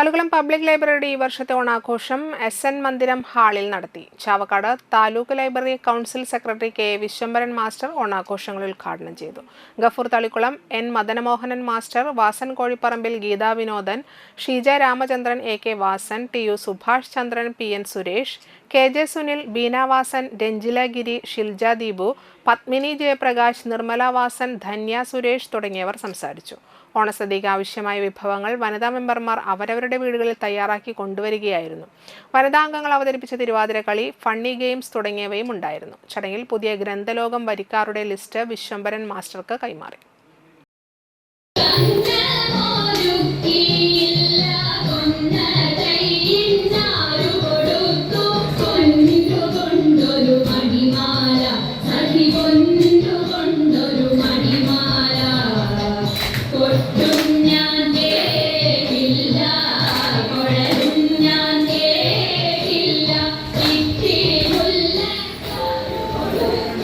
തളുകുളം public ലൈബ്രറിയുടെ ഈ വർഷത്തെ ഓണാഘോഷം എസ് എൻ മന്ദിരം ഹാളിൽ നടത്തി. Chavakkad taluk library council secretary K Vishwambharan master ഓണാഘോഷങ്ങൾ ഉദ്ഘാടനം ചെയ്തു. Gafoor Thalikulam N Madanamohanan master Vasan Kozhipparambil Geetha Vinodan Sheeja Ramachandran A K Vasan T U Subhash Chandran P N Suresh K J Sunil Beenavasan Ranjila Giri Shilja Deepu Padmini Jayaprakash Nirmala Vasan Dhanya Suresh തുടങ്ങിയവർ സംസാരിച്ചു. ഓണസദ്യയ്ക്ക് ആവശ്യമായ വിഭവങ്ങൾ വനിതാ മെമ്പർമാർ അവരവരുടെ വീടുകളിൽ തയ്യാറാക്കി കൊണ്ടുവരികയായിരുന്നു. വനിതാംഗങ്ങൾ അവതരിപ്പിച്ച തിരുവാതിരക്കളി ഫണ്ണി ഗെയിംസ് തുടങ്ങിയവയും ഉണ്ടായിരുന്നു. ചടങ്ങിൽ പുതിയ ഗ്രന്ഥലോകം വരിക്കാരുടെ ലിസ്റ്റ് വിശ്വംഭരൻ മാസ്റ്റർക്ക് കൈമാറി. Hallelujah.